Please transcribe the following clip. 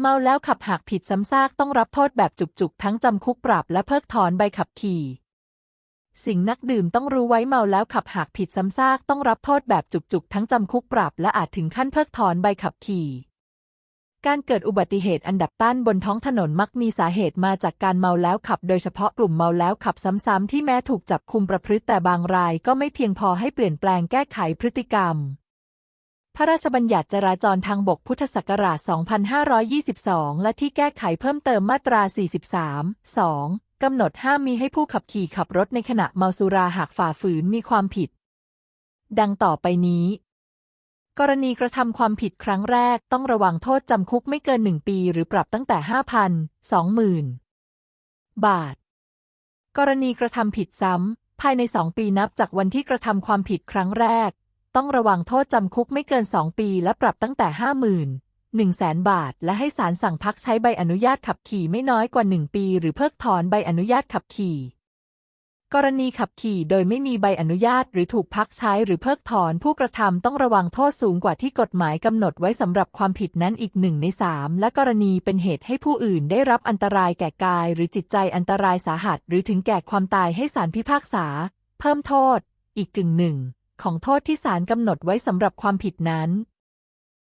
เมาแล้วขับหากผิดซ้ำซากต้องรับโทษแบบจุกๆ ทั้งจำคุกปรับและเพิกถอนใบขับขี่ สิ่งนักดื่มต้องรู้ไว้เมาแล้วขับหากผิดซ้ำซากต้องรับโทษแบบจุกๆ ทั้งจำคุกปรับและอาจถึงขั้นเพิกถอนใบขับขี่ การเกิดอุบัติเหตุอันดับต้านบนท้องถนนมักมีสาเหตุมาจากการเมาแล้วขับ โดยเฉพาะกลุ่มเมาแล้วขับซ้ำๆที่แม้ถูกจับคุมประพฤติแต่บางรายก็ไม่เพียงพอให้เปลี่ยนแปลงแก้ไขพฤติกรรม พระราชบัญญัติจราจรทางบกพุทธศักราช 2522 และที่แก้ไขเพิ่มเติมมาตรา 43 2 กำหนดห้ามมีให้ผู้ขับขี่ขับรถในขณะเมาสุราหากฝ่าฝืนมีความผิด ดังต่อไปนี้ กรณีกระทำความผิดครั้งแรกต้องระวังโทษจำคุกไม่เกิน 1 ปี หรือปรับตั้งแต่ 5,000 20,000 บาท กรณีกระทำผิดซ้ำภายใน 2 ปีนับจากวันที่กระทำความผิดครั้งแรก ต้องระวังโทษจำคุกไม่เกิน 2 ปีและปรับตั้งแต่ 50,000 1 0 0 0 0บาท และให้ศาลสั่งพักใช้ใบอนุญาตขับขี่ไม่น้อยกว่า 1 ปี หรือเพิกถอนใบอนุญาตขับขี่ กรณีขับขี่โดยไม่มีใบอนุญาตหรือถูกพักใช้หรือเพิกถอนผู้กระทำต้องระวังโทษสูงกว่าที่กฎหมายกำหนดไว้สำหรับความผิดนั้นอีกหนึ่งในสามและกรณีเป็นเหตุให้ผู้อื่นได้รับอันตรายแก่กาย หรือจิตใจอันตรายสาหัส หรือถึงแก่ความตายให้ศาลพิพากษา เพิ่มโทษ อีกกึ่งหนึ่ง ของโทษที่ศาลกำหนดไว้สำหรับความผิดนั้น